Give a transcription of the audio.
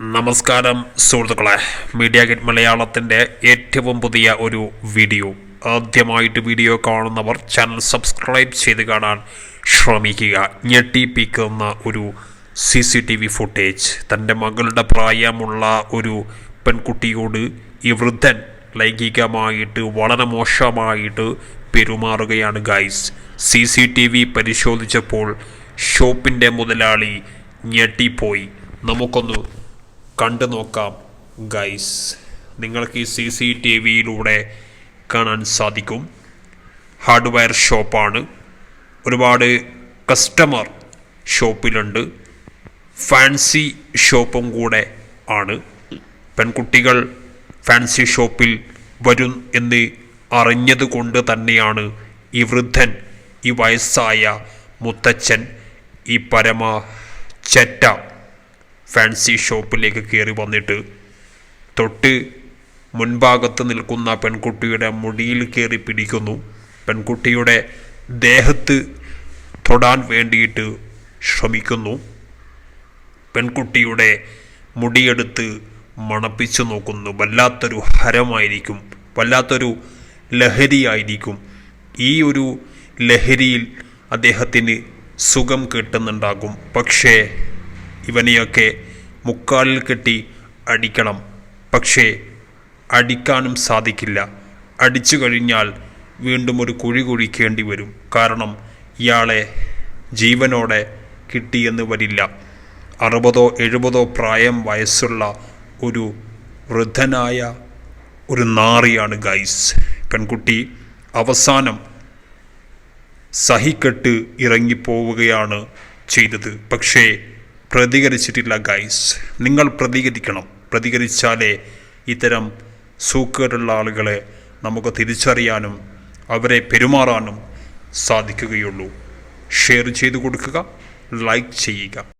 നമസ്കാരം സുഹൃത്തുക്കളെ. Media get മലയാളത്തിന്റെ ഏറ്റവും പുതിയ ഒരു വീഡിയോ. ആദ്യമായിട്ട് വീഡിയോ കാണുന്നവർ ചാനൽ സബ്സ്ക്രൈബ് ചെയ്ത് കാണാൻ ശ്രമിക്കുക. ഞെട്ടിപ്പിക്കുന്ന ഒരു C C T V footage. തന്റെ മകളുടെ പ്രായമുള്ള ഒരു പെൺകുട്ടിയോട് ഈ വൃദ്ധൻ ലൈംഗികമായിട്ട് വളരെ മോശമായിട്ട് പെരുമാറുകയാണ് guys. C C T V പരിശോധിച്ചപ്പോൾ ഷോപ്പിന്റെ മുതലാളി ഞെട്ടിപ്പോയി. നമുക്കൊന്ന് കണ്ടു നോക്കാം ഗൈസ് നിങ്ങൾക്ക് ഈ സി സി ടി വിയിലൂടെ കാണാൻ സാധിക്കും. ഹാർഡ്വെയർ ഷോപ്പാണ് ഒരുപാട് കസ്റ്റമർ ഷോപ്പിലുണ്ട് ഫാൻസി ഷോപ്പും കൂടെ ആണ്. പെൺകുട്ടികൾ ഫാൻസി ഷോപ്പിൽ വരും എന്ന് അറിഞ്ഞതുകൊണ്ട് തന്നെയാണ് ഈ വൃദ്ധൻ ഈ വയസ്സായ മുത്തച്ഛൻ ഈ പരമ ചെറ്റ ഫാൻസി ഷോപ്പിലേക്ക് കയറി വന്നിട്ട് തൊട്ട് മുൻഭാഗത്ത് നിൽക്കുന്ന പെൺകുട്ടിയുടെ മുടിയിൽ കയറി പിടിക്കുന്നു. പെൺകുട്ടിയുടെ ദേഹത്ത് തൊടാൻ വേണ്ടിയിട്ട് ശ്രമിക്കുന്നു. പെൺകുട്ടിയുടെ മുടിയെടുത്ത് മണപ്പിച്ചു നോക്കുന്നു. വല്ലാത്തൊരു ഹരമായിരിക്കും. വല്ലാത്തൊരു ലഹരിയായിരിക്കും. ഈ ഒരു ലഹരിയിൽ അദ്ദേഹത്തിന് സുഖം കിട്ടുന്നുണ്ടാകും. പക്ഷേ ഇവനെയൊക്കെ മുക്കാലിൽ കെട്ടി അടിക്കണം. പക്ഷേ അടിക്കാനും സാധിക്കില്ല. അടിച്ചു കഴിഞ്ഞാൽ വീണ്ടും ഒരു കുഴി കുഴിക്കേണ്ടി വരും. കാരണം ഇയാളെ ജീവനോടെ കിട്ടിയെന്ന് വരില്ല. അറുപതോ എഴുപതോ പ്രായം വയസ്സുള്ള ഒരു വൃദ്ധനായ ഒരു നാറിയാണ് ഗൈസ്. പെൺകുട്ടി അവസാനം സഹിക്കെട്ട് ഇറങ്ങിപ്പോവുകയാണ് ചെയ്തത്. പക്ഷേ പ്രതികരിച്ചിട്ടില്ല ഗൈസ് നിങ്ങൾ പ്രതികരിക്കണം. പ്രതികരിച്ചാലേ ഇത്തരം സൂക്കേടുള്ള ആളുകളെ നമുക്ക് തിരിച്ചറിയാനും അവരെ പെരുമാറാനും സാധിക്കുകയുള്ളൂ. ഷെയർ ചെയ്തു കൊടുക്കുക ലൈക്ക് ചെയ്യുക.